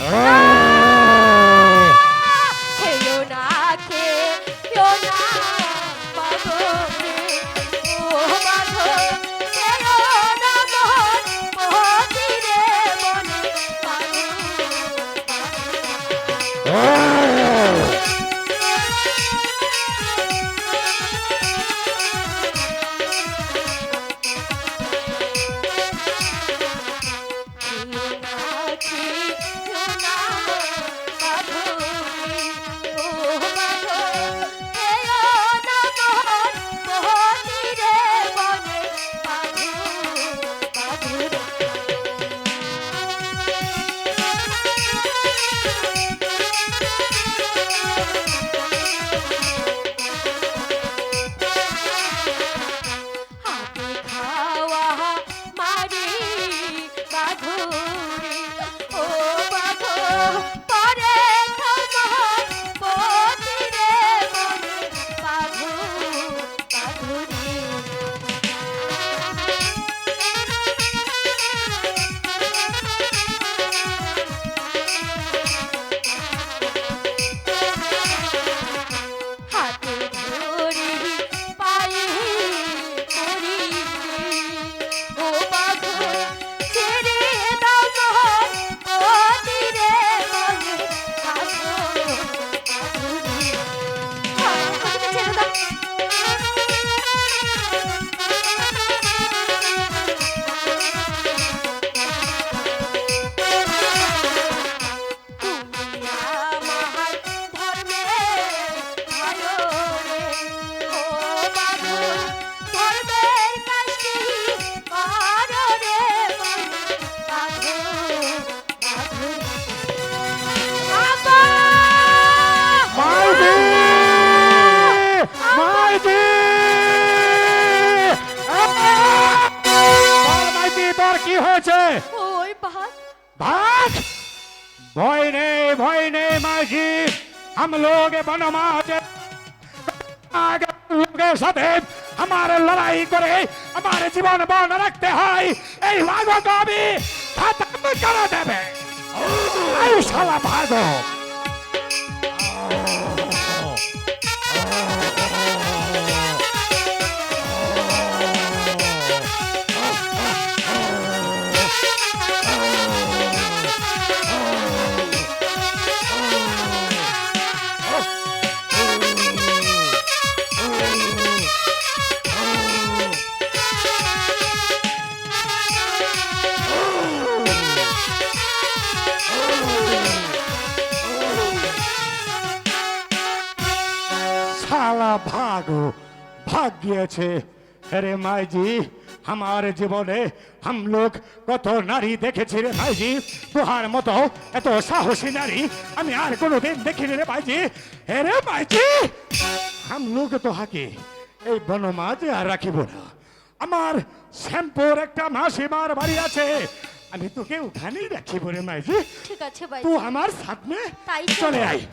Ah! রাখো হয়েছে ওই বাঘ भाग भय नहीं भय नहीं माजी हम लोग बनमाज आगे लोगों साथे हमारे लड़ाई करे हमारे जीवन बन रखते हैं এই লাগো কবি খতম করে দেবে আই শালা ভাগো শালা ভাগো ভাগ গিয়েছে আরে মাইজি আমার জীবনে हम लोग কত নারী দেখেছি রে মাইজি তোহার মতো এত সাহসী নারী আমি আর কোনোদিন দেখিনি রে মাইজি আরে মাইজি हम लोग তোহাকে এই বনমাঝে আর রাখিব না আমার শ্যাম্পুর একটা মাসিমার বাড়ি আছে আমি তোকে ওখানেই রাখিব রে মাইজি ঠিক আছে ভাই তুই আমার সাথ মে তাই তো। চলে আয়